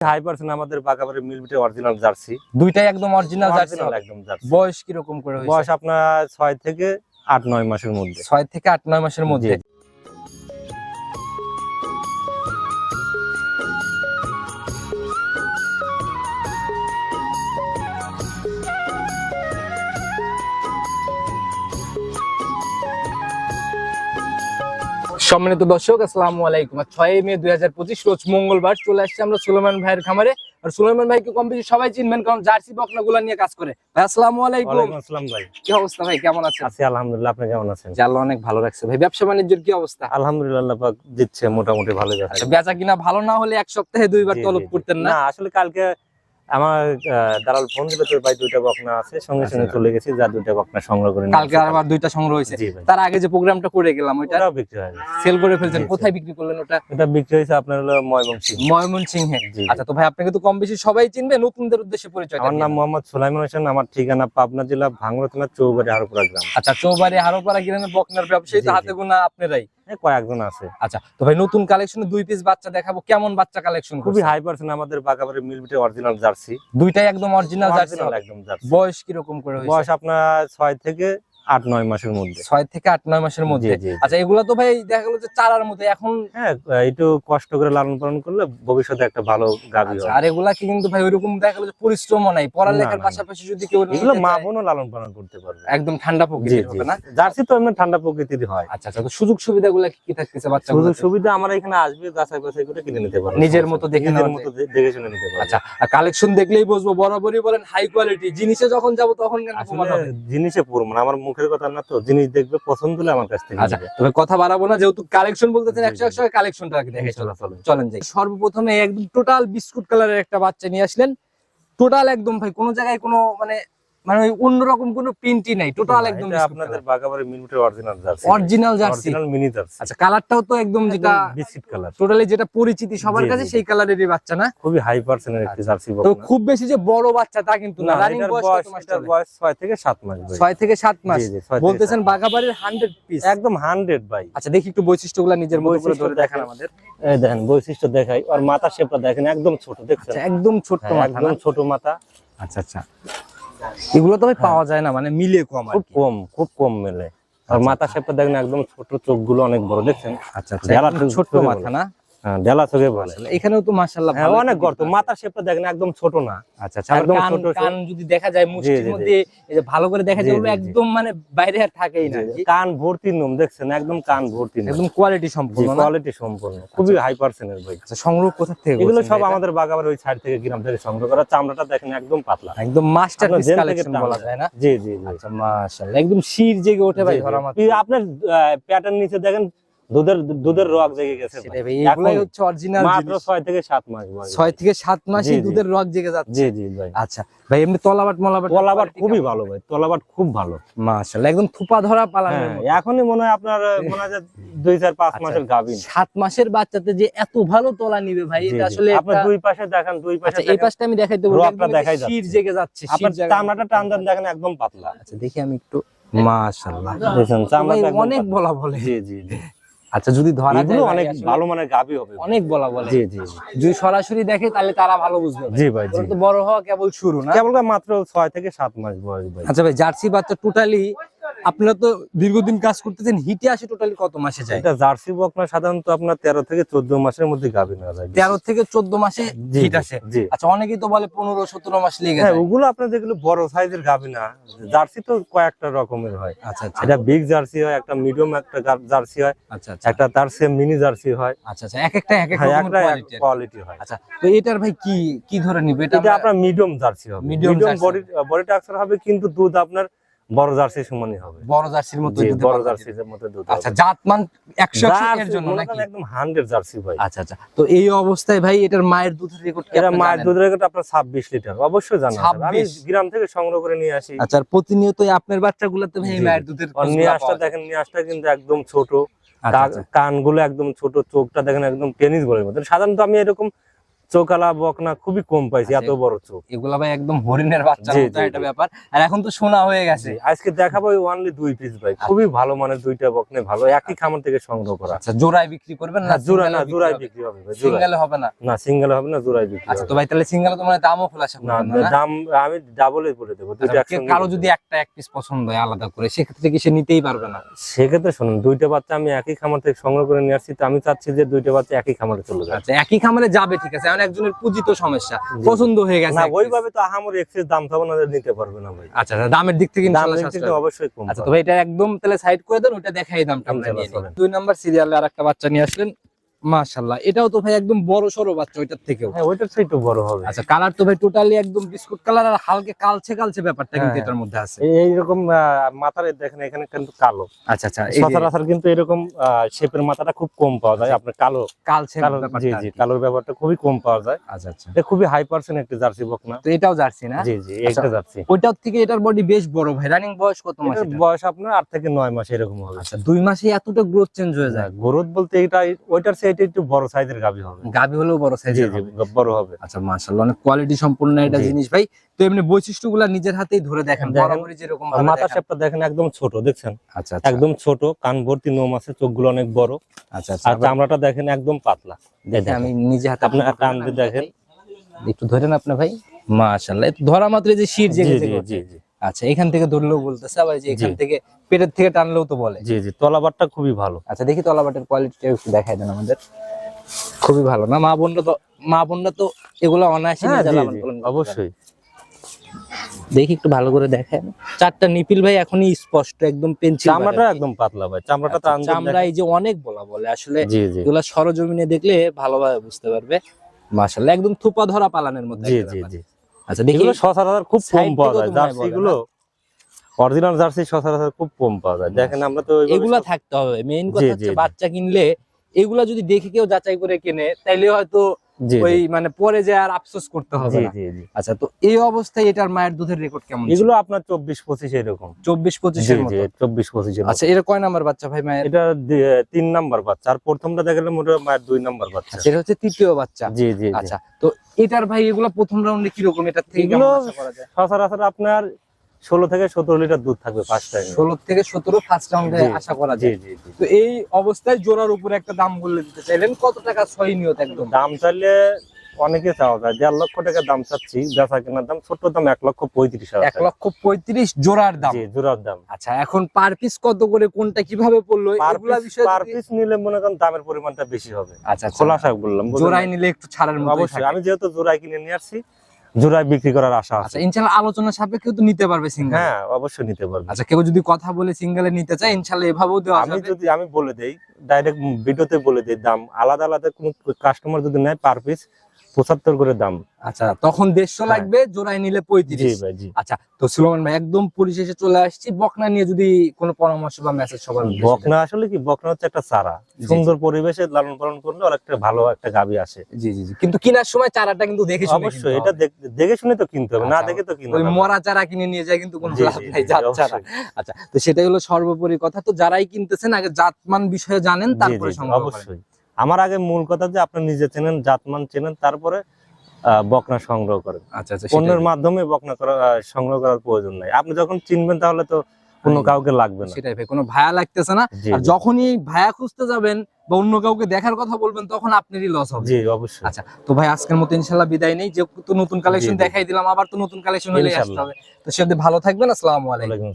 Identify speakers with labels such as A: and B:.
A: High আমাদের বাগাবাড়ির মিলবিটে original jersey
B: দুইটাই একদম অরিজিনাল জার্সি
A: একদম জার্সি
B: বয়স কীরকম করে
A: বয়স আপনার ছয় থেকে আট নয় মাসের মধ্যে।
B: ছয় থেকে আট নয় মাসের মধ্যে। সম্মানিত দর্শক আসসালামু আলাইকুম। আর ছয় মে দুই হাজার পঁচিশ রোজ মঙ্গলবার চলে আসছে আমরা সুলেমান ভাইয়ের খামারে। আর সুলেমান ভাইকে কম বেশি সবাই চিনবেন কারণ জার্সি বকনা গুলা নিয়ে কাজ করে। ভাই আসসালামু আলাইকুম।
A: আসসালাম ভাই।
B: কি অবস্থা ভাই? কেমন আছেন?
A: আছি আলহামদুলিল্লাহ আপনি কেমন আছেন?
B: জানলা অনেক ভালো রাখছে ভাই। ব্যবসা বাণিজ্যের কি অবস্থা?
A: আলহামদুলিল্লাহ পাক দিচ্ছে মোটামুটি ভালো যাচ্ছে
B: বেচা কিনা ভালো না হলে এক সপ্তাহে দুইবার তলব। করতেন না
A: আসলে কালকে আমার দালাল ফোন দিল তোর ভাই দুইটা বকনা আছে সঙ্গে সঙ্গে। চলে গেছি যা দুইটা বকনা সংগ্রহ করে
B: কালকে আবার দুইটা সংগ্রহ হয়েছে। তার আগে যে প্রোগ্রামটা করে গেলাম ওইটা
A: বিক্রি হয়ে
B: সেল করে ফেলছেন। কোথায় বিক্রি করলেন ওটা?
A: এটা বিক্রি হয়েছে আপনার হলো ময়মনসিং
B: ময়মনসিংহে।
A: জি।
B: আচ্ছা তো ভাই আপনাকে তো কম বেশি সবাই চিনবে নতুনদের উদ্দেশ্যে পরিচয়
A: আমার নাম মোহাম্মদ সুলাইমান হোসেন আমার ঠিকানা পাবনা জেলা ভাঙ্গুরা থানা চৌবাড়ি হারপুরা গ্রাম।
B: আচ্ছা চৌবাড়ি হারোপাড়া গ্রামের বকনার ব্যবসায়ী তো হাতে। গোনা আপনারাই।
A: কয়েকজন আছে।
B: আচ্ছা তো ভাই নতুন কালেকশনে দুই পিস বাচ্চা দেখাবো কেমন বাচ্চা কালেকশন
A: খুবই হাই পার্সেন্ট আমাদের বাগাবাড়ির মিলবিটে অরিজিনাল জার্সি
B: দুইটাই একদম অরিজিনাল জার্সি
A: একদম জার্সি
B: বয়স কীরকম করে
A: বয়স আপনার ছয় থেকে আট নয় মাসের মধ্যে।
B: ছয় থেকে আট নয় মাসের মধ্যে। আচ্ছা এগুলা তো ভাই দেখা গেলো যে চারার মধ্যে এখন
A: হ্যাঁ একটু কষ্ট করে লালন পালন করলে ভবিষ্যতে একটা ভালো গাভী
B: আচ্ছা,
A: হবে।
B: আর এগুলা কি কিন্তু ভাই ওইরকম দেখা গেলো যে পরিশ্রমও নাই পড়ালেখার। পাশাপাশি যদি কেউ
A: এগুলো মা বোনও লালন পালন করতে পারবে।
B: একদম ঠান্ডা প্রকৃতির হবে না?
A: জার্সি তো এমনি ঠান্ডা প্রকৃতির হয়।
B: আচ্ছা আচ্ছা তো সুযোগ সুবিধাগুলো কি কি থাকতেছে বাচ্চা
A: সুযোগ সুবিধা আমরা এখানে আসবে যাচাই বাছাই করে কিনে নিতে পারব।
B: নিজের মতো দেখে
A: নিজের মতো দেখে শুনে নিতে পারব।
B: আচ্ছা আর কালেকশন দেখলেই বুঝব বরাবরই বলেন হাই কোয়ালিটি জিনিসে যখন যাব তখন প্রমাণ
A: জিনিসে পুরো মানে আমার মুখের কথা না তো জিনিস দেখবে পছন্দ হলে আমার কাছ থেকে
B: আচ্ছা। তবে কথা বাড়াবো না যেহেতু কালেকশন বলতেছেন একশো। একশো কালেকশনটা দেখে চলো। চলেন যাই সর্বপ্রথমে একদম টোটাল বিস্কুট কালারের একটা বাচ্চা নিয়ে আসলেন টোটাল একদম ভাই কোনো জায়গায় কোনো মানে মানে ওই অন্যরকম কোনো প্রিন্টই নাই টোটাল একদম
A: আপনাদের বাগাবাড়ি মিনিটের original jersey
B: original jersey
A: original mini jersey
B: আচ্ছা কালারটাও তো একদম যেটা
A: বিস্কিট কালার
B: টোটালি যেটা পরিচিতি সবার কাছে সেই কালারেরই বাচ্চা না?
A: খুবই হাই পার্সেন্টের একটি জার্সি
B: তো খুব বেশি যে বড় বাচ্চা তা কিন্তু না। রানিং বয়স
A: বয়স
B: কত মাস
A: এটার বয়স ছয় থেকে সাত মাস ভাই।
B: ছয় থেকে সাত মাস? বলতেছেন। বাঘাবাড়ির হান্ড্রেড পিস
A: একদম হান্ড্রেড ভাই।
B: আচ্ছা দেখি একটু বৈশিষ্ট্যগুলো নিজের মতো করে
A: বৈশিষ্ট্য
B: ধরে দেখান। আমাদের।
A: এই দেখেন বৈশিষ্ট্য দেখাই। আর মাথা শেপটা দেখেন একদম ছোট দেখছেন?
B: আচ্ছা একদম ছোট্ট
A: হ্যাঁ,
B: মাথা?
A: ছোট মাথা।
B: আচ্ছা আচ্ছা। এগুলো তো ভাই পাওয়া যায় না মানে মিলে কম
A: খুব কম খুব কম মেলে। আর
B: আচ্ছা,
A: মাথা শেপটা দেখেন একদম ছোট চোখগুলো অনেক বড় দেখছেন?
B: আচ্ছা আচ্ছা
A: চোখে
B: মাথা না?
A: হ্যাঁ চোখে বলে
B: এখানেও তো মাশাআল্লাহ
A: হ্যাঁ অনেক গর্ত
B: দিক
A: মাথার শেপটা দেখেন একদম ছোট না।
B: আচ্ছা আচ্ছা একদম
A: একদম ছোট
B: কান যদি দেখা যায় মুষ্টির
A: জি, জি।
B: মধ্যে এই যে ভালো করে দেখা যায়। একদম মানে বাইরে আর থাকেই না।
A: কান ভর্তি নুম দেখছেন? একদম কান ভর্তি
B: একদম কোয়ালিটি সম্পূর্ণ
A: কোয়ালিটি সম্পূর্ণ। খুবই হাই পার্সেন্টের
B: আচ্ছা সংগ্রহ কোথা থেকে
A: এগুলো সব আমাদের বাগাবার ওই সাইড থেকে গ্রাম থেকে সংগ্রহ করা। চামড়াটা দেখেন একদম পাতলা।
B: একদম কালেকশন বলা
A: যায়।
B: না?
A: জি জি
B: আচ্ছা মাশাআল্লাহ একদম শির জেগে ওঠে ভাই। ধরা মাত্র।
A: প্যাটার্ন নিচে দেখেন দুধের দুধের জেগে গেছে
B: এগুলাই হচ্ছে অরিজিনাল
A: মাত্র থেকে সাত মাস বয়স।
B: থেকে
A: জি।
B: দুধের জেগে যাচ্ছে।
A: জি জি ভাই।
B: আচ্ছা ভাই এমনি তলাবাট মলাবাট
A: তলাবাট খুবই ভালো ভাই তলাবাট খুব ভালো।
B: মাশাআল্লাহ একদম থুপা ধরা
A: হ্যাঁ এখনই মনে হয় আপনার মনে হয়
B: আচ্ছা,
A: মাসের
B: বাচ্চাতে যে এত ভালো তলা নিবে ভাই এটা আসলে
A: আপনার দুই পাশে দেখেন দুই পাশে
B: আচ্ছা এই পাশটা আমি একদম এই
A: দেখাই
B: শির জেগে যাচ্ছে শির
A: আপনার
B: জায়গা-
A: চামড়াটা টান দেখেন একদম পাতলা।
B: আচ্ছা দেখি আমি একটু মাশাআল্লাহ।
A: চামড়াটা
B: অনেক বলা বলে।
A: জি জি জি।
B: আচ্ছা যদি ধরা যায়
A: অনেক ভালো মানের গাবি হবে।
B: অনেক বলা বলে।
A: জি জি জি।
B: যদি সরাসরি দেখে তাহলে তারা ভালো বুঝবে
A: জি ভাই জি।
B: তো বড় হওয়া কেবল শুরু না?
A: কেবল মাত্র 6 থেকে 7 মাস বয়স ভাই।
B: আচ্ছা ভাই জার্সি বাচ্চা টোটালি আপনারা তো দীর্ঘদিন কাজ করতেছেন হিটে আসে টোটালি কত মাসে যায়?
A: এটা জার্সি বকনা সাধারণত আপনার তেরো থেকে চোদ্দ মাসের মধ্যে গাভি নেওয়া যায়।
B: তেরো থেকে চোদ্দ মাসে হিট আসে? আচ্ছা অনেকেই তো বলে পনেরো সতেরো মাস লেগে
A: হ্যাঁ
B: যায়।
A: ওগুলো আপনার যেগুলো বড় সাইজের গাভি না জার্সি তো কয়েকটা রকমের হয়।
B: আচ্ছা আচ্ছা।
A: এটা বিগ জার্সি হয় একটা মিডিয়াম একটা জার্সি হয়
B: আচ্ছা আচ্ছা।
A: একটা তার সেম মিনি জার্সি হয়।
B: আচ্ছা আচ্ছা এক একটা এক এক
A: হ্যাঁ, একটা
B: কোয়ালিটি
A: হয়।
B: আচ্ছা তো এটার ভাই কি কি ধরে নিবে? এটা
A: এটা আপনার মিডিয়াম জার্সি হবে। মিডিয়াম বডি বডি টাক্সার হবে কিন্তু দুধ আপনার বড় জার্সি সমানই হবে।
B: বড় জার্সির মতো
A: জি,
B: দুধের
A: বড় জার্সির মতো দুধ
B: আচ্ছা জাতমান একশো একশো এর জন্য নাকি?
A: একদম 100 জার্সি ভাই।
B: আচ্ছা আচ্ছা। তো এই অবস্থায় ভাই এটার মায়ের দুধের রেকর্ড
A: এটা মায়ের দুধের রেকর্ড আপনার 26 লিটার অবশ্যই জানা। আমি গ্রাম থেকে সংগ্রহ করে নিয়ে আসি।
B: আচ্ছা আর প্রতিনিয়তই আপনার বাচ্চাগুলোতে ভাই মায়ের দুধের যায়।
A: দেখেন নিয়াসটা কিন্তু একদম ছোট।
B: আচ্ছা, আচ্ছা।
A: কানগুলো একদম ছোট চোখটা দেখেন একদম টেনিস বলের মতো। সাধারণত আমি এরকম চোকালা বকনা খুবই কম পাইছি
B: আচ্ছা,
A: এত বড় চোখ।
B: এগুলা ভাই একদম হরিণের বাচ্চা
A: জি,
B: একটা ব্যাপার। আর এখন তো সোনা হয়ে গেছে।
A: আজকে দেখাবো অনলি দুই পিস ভাই খুবই ভালো মানের দুইটা বকনে ভালো একই খামার থেকে সংগ্রহ করা।
B: আচ্ছা জোড়ায় বিক্রি করবেন না
A: না জোড়া না জোড়াই
B: বিক্রি হবে?
A: ভাই।
B: সিঙ্গেলে হবে না?
A: না সিঙ্গেল হবে না জোড়াই বিক্রি
B: আচ্ছা তো ভাই তাহলে সিঙ্গেলে তো মানে দামও খোলাসা
A: না
B: না, না
A: দাম আমি ডাবলই বলে দেবো দুইটা
B: আচ্ছা,
A: একসঙ্গে কারও
B: যদি একটা এক পিস পছন্দ হয় আলাদা করে সেক্ষেত্রে কি সে নিতেই পারবে না?
A: সেক্ষেত্রে শুনুন দুইটা বাচ্চা আমি একই খামার থেকে সংগ্রহ করে নিয়ে আসছি তো আমি চাচ্ছি যে দুইটা বাচ্চা একই খামারে চলে যায়।
B: আচ্ছা একই খামারে যাবে ঠিক আছে। এমন একজনের পুঁজি তো সমস্যা পছন্দ হয়ে গেছে।
A: ওইভাবে তো আহামর এক্সেস দাম তো আপনাদের নিতে পারবে না ভাই।
B: আচ্ছা আচ্ছা, দামের দিক থেকে ইনশাআল্লাহ
A: অবশ্যই কম
B: আচ্ছা তো ভাই এটা একদম তাহলে সাইড করে দেন ওটা দেখাই দামটা আমরা নিয়ে দুই নাম্বার সিরিয়ালে আর একটা বাচ্চা নিয়ে আসলেন। মাশাআল্লাহ। এটাও তো ভাই একদম বড় সরো বাচ্চা ওইটার থেকেও।
A: হ্যাঁ ওইটার বড় হবে।
B: আচ্ছা কালার তো ভাই টোটালি একদম বিস্কুট কালার আর হালকা কালচে কালচে ব্যাপারটা কিন্তু
A: হ্যাঁ।
B: এটার মধ্যে আছে।
A: এই- মাথার দেখেন এখানে কিন্তু কালো।
B: আচ্ছা আচ্ছা
A: সচরাচর কিন্তু এরকম শেপের মাথাটা খুব কম পাওয়া যায়। আপনার কালো
B: কালচে
A: কালো জি জি কালোর ব্যাপারটা খুবই কম পাওয়া যায়।
B: আচ্ছা আচ্ছা।
A: এটা খুবই হাই পার্সেন্ট একটা জার্সি বকনা।
B: তো এটাও জার্সি না?
A: জি জি
B: আচ্ছা।
A: একটা জার্সি।
B: ওইটার থেকে এটার বডি বেশ বড় ভাই। রানিং বয়স কত মাস
A: এটার
B: এটা?
A: বয়স আপনার আট থেকে নয় মাস এরকম হবে।
B: আচ্ছা দুই মাসে এতটা গ্রোথ চেঞ্জ হয়ে যায়।
A: গ্রোথ বলতে এটা ওইটার এটা একটু বড় সাইজের গাভী হবে।
B: গাবি হলেও বড় সাইজের
A: বড় হবে।
B: আচ্ছা মাশাআল্লাহ অনেক কোয়ালিটি সম্পূর্ণ এটা জিনিস ভাই। তো এমনি বৈশিষ্ট্যগুলো নিজের হাতেই ধরে দেখেন। বরাবরই যেরকম
A: মাথার শেপটা দেখেন একদম ছোট দেখছেন?
B: আচ্ছা আচ্ছা।
A: একদম ছোট কান ভর্তি নোম আছে চোখগুলো অনেক বড়।
B: আচ্ছা
A: আর চামড়াটা দেখেন একদম পাতলা।
B: দেখেন আমি নিজে হাতে
A: আপনি কান দিয়ে দেখেন।
B: একটু ধরেন আপনি ভাই। মাশাআল্লাহ ধরা মাত্র যে শির জেগে
A: জি জি জি।
B: আচ্ছা এখান থেকে ধরলেও বলতেছে আবার যে এখান থেকে পেটের থেকে টানলেও তো বলে।
A: জি জি তলাবারটা খুবই ভালো।
B: আচ্ছা দেখি তলাবাটের কোয়ালিটিটা একটু দেখাই দেন আমাদের। খুবই ভালো না? মা বোনরা তো মা বোনরা তো এগুলো অনায়াসে
A: হ্যাঁ। অবশ্যই।
B: দেখি একটু ভালো করে দেখেন চারটা নিপিল ভাই এখনই স্পষ্ট একদম পেন্সিল
A: চামড়াটা একদম পাতলা ভাই চামড়াটা
B: আচ্ছা, চামড়া এই যে অনেক বলা বলে আসলে এগুলা সরজমিনে দেখলে ভালোভাবে বুঝতে পারবে। মাশাআল্লাহ একদম থুপা ধরা পালানের মধ্যে
A: জি জি জি।
B: আচ্ছা দেখি
A: এগুলো সচরাচর খুব কম পাওয়া যায়। জার্সি গুলো অরিজিনাল জার্সি সচরাচর খুব কম পাওয়া যায়। দেখেন আমরা তো
B: এগুলো থাকতে হবে। মেইন কথা হচ্ছে বাচ্চা কিনলে এগুলা যদি দেখে কেউ যাচাই করে কেনে তাইলে হয়তো ওই মানে পরে যে আর আফসোস করতে হবে আচ্ছা তো এই অবস্থায় এটার মায়ের দুধের রেকর্ড কেমন
A: এগুলো আপনার চব্বিশ পঁচিশ এরকম।
B: চব্বিশ মতো।
A: চব্বিশ পঁচিশ
B: আচ্ছা এটা কয় নাম্বার বাচ্চা ভাই মায়ের?
A: এটা তিন নাম্বার বাচ্চা। আর প্রথমটা দেখালে মোটে মায়ের দুই নাম্বার বাচ্চা।
B: আচ্ছা, এটা হচ্ছে তৃতীয় বাচ্চা।
A: জি জি
B: আচ্ছা তো এটার ভাই এগুলো প্রথম রাউন্ডে কীরকম? এটার থেকে
A: সচরাচর আপনার ষোলো থেকে সতেরো লিটার দুধ থাকবে ফার্স্ট টাইম
B: ষোলো থেকে সতেরো ফার্স্ট রাউন্ডে আশা করা যায়। তো এই অবস্থায় জোড়ার উপরে একটা দাম বললে দিতে চাইলেন কত টাকা ছয় নিয়ত একদম?
A: দাম চাইলে অনেকে চাওয়া যায় দেড় লক্ষ টাকা দাম চাচ্ছি বেচা কেনার দাম ছোট্ট দাম এক লক্ষ পঁয়ত্রিশ
B: এক লক্ষ পঁয়ত্রিশ জোড়ার দাম।
A: জোড়ার দাম।
B: আচ্ছা এখন পার পিস কত করে কোনটা কীভাবে পড়ল
A: পার পিস নিলে মনে করেন দামের পরিমাণটা বেশি হবে।
B: আচ্ছা আচ্ছা।
A: খোলাসা বললাম?
B: জোড়ায় নিলে একটু ছাড়ের
A: অবশ্যই আমি যেহেতু জোড়ায় কিনে নিয়ে আসছি জোড়ায় বিক্রি করার আশা
B: আচ্ছা
A: আছে।
B: ইনশাল্লাহ আলোচনা সাপেক্ষে তো নিতে পারবে সিঙ্গেল
A: হ্যাঁ অবশ্যই নিতে পারবে।
B: আচ্ছা কেউ যদি কথা বলে সিঙ্গেলে নিতে চায় ইনশাল্লাহ এভাবেও দেওয়া
A: আমি যদি আমি বলে দেই ডাইরেক্ট ভিডিওতে বলে দেই দাম। আলাদা আলাদা কোনো কাস্টমার যদি নেয় পার পিস পঁচাত্তর করে দাম।
B: আচ্ছা তখন দেড়শো
A: হ্যাঁ।
B: লাগবে জোড়ায় নিলে পঁয়ত্রিশ। আচ্ছা তো সুলমান ভাই একদম পরিশেষে চলে আসছি। বকনা নিয়ে যদি কোনো পরামর্শ বা মেসেজ সবার
A: বকনা আসলে কি বকনা হচ্ছে একটা চারা। সুন্দর পরিবেশে লালন পালন করলে অনেকটা ভালো একটা গাবি আসে।
B: জি জি জি। কিন্তু কেনার সময় চারাটা কিন্তু দেখে
A: অবশ্যই এটা দেখ- শুনে তো কিনতে হবে না
B: আচ্ছা,
A: দেখে তো কিনতে
B: ওই
A: হবে।
B: মরা চারা কিনে নিয়ে যায় কিন্তু কোনো লাভ নাই জাত চারা। আচ্ছা তো সেটাই হলো সর্বোপরি কথা। তো যারাই কিনতেছেন আগে জাতমান বিষয়ে জানেন তারপরে
A: অবশ্যই। আমার আগে মূল কথা যে আপনি নিজে চেনেন জাতমান চেনেন তারপরে বকনা সংগ্রহ করেন।
B: আচ্ছা আচ্ছা সেটাই।
A: মাধ্যমে বকনা করা সংগ্রহ করার প্রয়োজন নাই। আপনি যখন চিনবেন তাহলে তো অন্য কাউকে লাগবে না।
B: সেটাই ভাই কোনো ভায়া লাগতেছে না। আর যখনই ভায়া খুঁজতে যাবেন বা অন্য কাউকে দেখার কথা বলবেন তখন আপনারই লস হবে।
A: জি অবশ্যই।
B: আচ্ছা তো ভাই আজকের মতো ইনশাল্লাহ বিদায় নেই। যে তো নতুন কালেকশন। দেখাই দিলাম আবার তো নতুন কালেকশন হলে আসতে হবে। তো সে ভালো থাকবেন। আসসালামু আলাইকুম।